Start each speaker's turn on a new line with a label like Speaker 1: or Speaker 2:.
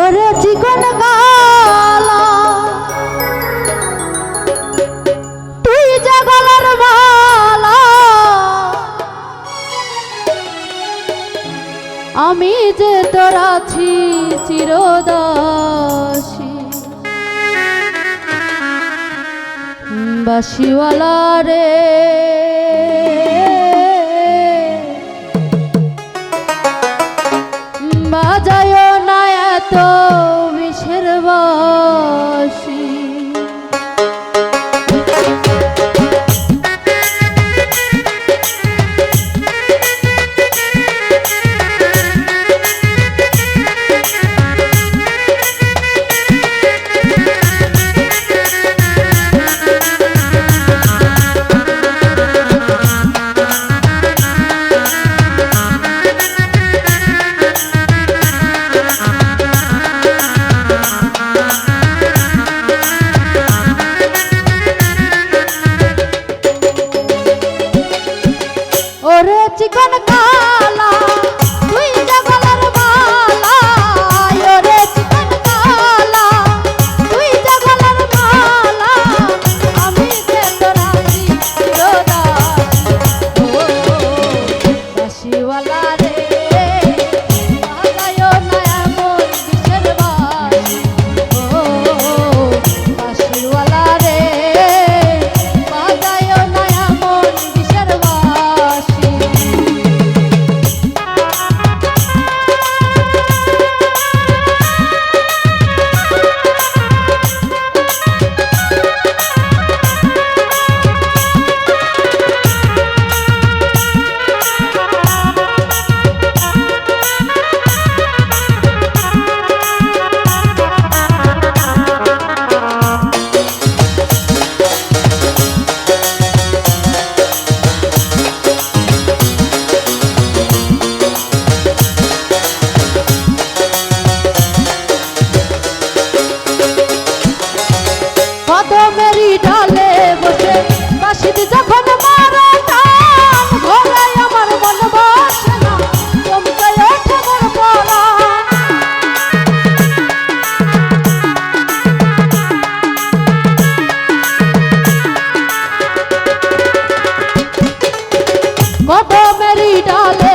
Speaker 1: ওরে চিকন গালা তুই যে মালা। আমি যে তোর আছি চিরদাসী। বাসিওয়ালা রে। डाले